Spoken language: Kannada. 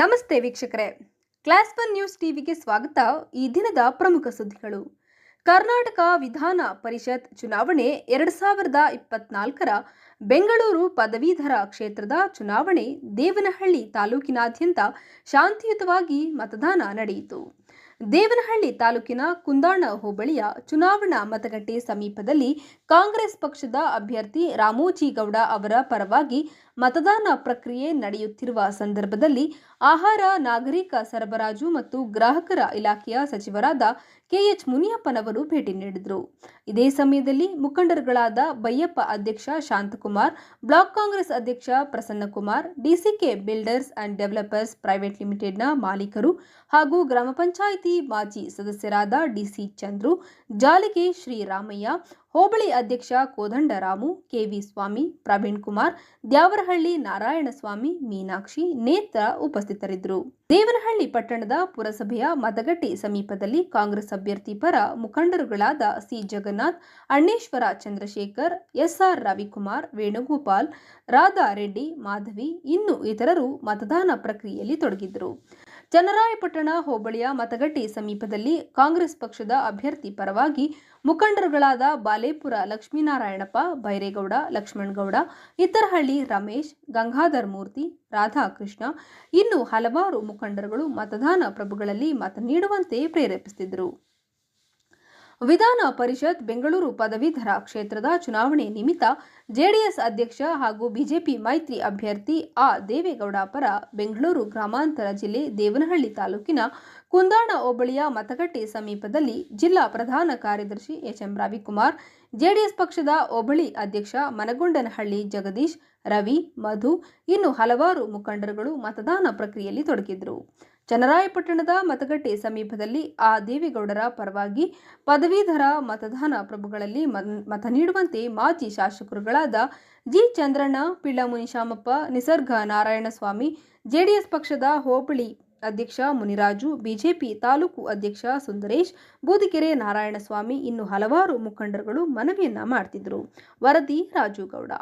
ನಮಸ್ತೆ ವೀಕ್ಷಕರೇ. ಕ್ಲಾಸ್ ಒನ್ ನ್ಯೂಸ್ ಟಿವಿಗೆ ಸ್ವಾಗತ. ಈ ದಿನದ ಪ್ರಮುಖ ಸುದ್ದಿಗಳು. ಕರ್ನಾಟಕ ವಿಧಾನ ಪರಿಷತ್ ಚುನಾವಣೆ ಎರಡು ಸಾವಿರದ ಇಪ್ಪತ್ನಾಲ್ಕರ ಬೆಂಗಳೂರು ಪದವೀಧರ ಕ್ಷೇತ್ರದ ಚುನಾವಣೆ ದೇವನಹಳ್ಳಿ ತಾಲೂಕಿನಾದ್ಯಂತ ಶಾಂತಿಯುತವಾಗಿ ಮತದಾನ ನಡೆಯಿತು. ದೇವನಹಳ್ಳಿ ತಾಲೂಕಿನ ಕುಂದಾಣ ಹೋಬಳಿಯ ಚುನಾವಣಾ ಮತಗಟ್ಟೆ ಸಮೀಪದಲ್ಲಿ ಕಾಂಗ್ರೆಸ್ ಪಕ್ಷದ ಅಭ್ಯರ್ಥಿ ರಾಮೋಜಿಗೌಡ ಅವರ ಪರವಾಗಿ ಮತದಾನ ಪ್ರಕ್ರಿಯೆ ನಡೆಯುತ್ತಿರುವ ಸಂದರ್ಭದಲ್ಲಿ ಆಹಾರ, ನಾಗರಿಕ ಸರಬರಾಜು ಮತ್ತು ಗ್ರಾಹಕರ ಇಲಾಖೆಯ ಸಚಿವರಾದ ಕೆಎಚ್ ಮುನಿಯಪ್ಪನವರು ಭೇಟಿ ನೀಡಿದರು. ಇದೇ ಸಮಯದಲ್ಲಿ ಮುಖಂಡರುಗಳಾದ ಬೈಯಪ್ಪ ಅಧ್ಯಕ್ಷ ಶಾಂತಕುಮಾರ್, ಬ್ಲಾಕ್ ಕಾಂಗ್ರೆಸ್ ಅಧ್ಯಕ್ಷ Prasannakumar, DCK builders and developers private ಲಿಮಿಟೆಡ್ನ ಮಾಲೀಕರು ಹಾಗೂ ಗ್ರಾಮ ಪಂಚಾಯಿತಿ ಮಾಜಿ ಸದಸ್ಯರಾದ ಡಿಸಿ ಚಂದ್ರು, ಜಾಲಿಗೆ ಶ್ರೀರಾಮಯ್ಯ, ಹೋಬಳಿ ಅಧ್ಯಕ್ಷ ಕೋದಂಡರಾಮು, ಕೆವಿ ಸ್ವಾಮಿ, ಪ್ರವೀಣ್ ಕುಮಾರ್, ದ್ಯಾವರಹಳ್ಳಿ ನಾರಾಯಣಸ್ವಾಮಿ, ಮೀನಾಕ್ಷಿ, ನೇತ್ರ ಉಪಸ್ಥಿತರಿದ್ದರು. ದೇವನಹಳ್ಳಿ ಪಟ್ಟಣದ ಪುರಸಭೆಯ ಮತಗಟ್ಟೆ ಸಮೀಪದಲ್ಲಿ ಕಾಂಗ್ರೆಸ್ ಅಭ್ಯರ್ಥಿ ಪರ ಮುಖಂಡರುಗಳಾದ C. Jagannath, Anneshwara Chandrashekar, S R Ravikumar, Venugopal, Radha Reddy, Madhavi, ಇನ್ನು ಇತರರು ಮತದಾನ ಪ್ರಕ್ರಿಯೆಯಲ್ಲಿ ತೊಡಗಿದ್ದರು. ಚನ್ನರಾಯಪಟ್ಟಣ ಹೋಬಳಿಯ ಮತಗಟ್ಟೆ ಸಮೀಪದಲ್ಲಿ ಕಾಂಗ್ರೆಸ್ ಪಕ್ಷದ ಅಭ್ಯರ್ಥಿ ಪರವಾಗಿ ಮುಖಂಡರುಗಳಾದ ಬಾಲೇಪುರ ಲಕ್ಷ್ಮೀನಾರಾಯಣಪ್ಪ, ಬೈರೇಗೌಡ, ಲಕ್ಷ್ಮಣಗೌಡ, ಇತರಹಳ್ಳಿ ರಮೇಶ್, ಗಂಗಾಧರ್ ಮೂರ್ತಿ, ರಾಧಾಕೃಷ್ಣ ಇನ್ನು ಹಲವಾರು ಮುಖಂಡರುಗಳು ಮತದಾನ ಪ್ರಭುಗಳಲ್ಲಿ ಮತ ನೀಡುವಂತೆ ಪ್ರೇರೇಪಿಸುತ್ತಿದ್ದರು ವಿಧಾನ ಪರಿಷತ್ ಬೆಂಗಳೂರು ಪದವೀಧರ ಕ್ಷೇತ್ರದ ಚುನಾವಣೆ ನಿಮಿತ್ತ ಜೆಡಿಎಸ್ ಅಧ್ಯಕ್ಷ ಹಾಗೂ ಬಿಜೆಪಿ ಮೈತ್ರಿ ಅಭ್ಯರ್ಥಿ ಆ ದೇವೇಗೌಡ ಪರ ಬೆಂಗಳೂರು ಗ್ರಾಮಾಂತರ ಜಿಲ್ಲೆ ದೇವನಹಳ್ಳಿ ತಾಲೂಕಿನ ಕುಂದಾಣ ಹೋಬಳಿಯ ಮತಗಟ್ಟೆ ಸಮೀಪದಲ್ಲಿ ಜಿಲ್ಲಾ ಪ್ರಧಾನ ಕಾರ್ಯದರ್ಶಿ ಎಚ್ಎಂ ರವಿಕುಮಾರ್, ಜೆಡಿಎಸ್ ಪಕ್ಷದ ಹೋಬಳಿ ಅಧ್ಯಕ್ಷ ಮನಗೊಂಡನಹಳ್ಳಿ ಜಗದೀಶ್, ರವಿ, ಮಧು, ಇನ್ನು ಹಲವಾರು ಮುಖಂಡರುಗಳು ಮತದಾನ ಪ್ರಕ್ರಿಯೆಯಲ್ಲಿ ತೊಡಗಿದ್ರು ಚನ್ನರಾಯಪಟ್ಟಣದ ಮತಗಟ್ಟೆ ಸಮೀಪದಲ್ಲಿ ಆ ದೇವೇಗೌಡರ ಪರವಾಗಿ ಪದವೀಧರ ಮತದಾನ ಪ್ರಭುಗಳಲ್ಲಿ ಮತ ನೀಡುವಂತೆ ಮಾಜಿ ಶಾಸಕರುಗಳಾದ ಜಿ ಚಂದ್ರಣ್ಣ ಪಿಳ್ಳ ಮುನಿಶಾಮಪ್ಪ ನಿಸರ್ಗ ನಾರಾಯಣಸ್ವಾಮಿ, ಜೆಡಿಎಸ್ ಪಕ್ಷದ ಹೋಬಳಿ ಅಧ್ಯಕ್ಷ ಮುನಿರಾಜು, ಬಿಜೆಪಿ ತಾಲೂಕು ಅಧ್ಯಕ್ಷ ಸುಂದರೇಶ್, ಬೂದಿಗೆರೆ ನಾರಾಯಣಸ್ವಾಮಿ ಇನ್ನು ಹಲವಾರು ಮುಖಂಡರುಗಳು ಮನವಿಯನ್ನ ಮಾಡ್ತಿದ್ರು. ವರದಿ ರಾಜು ಗೌಡ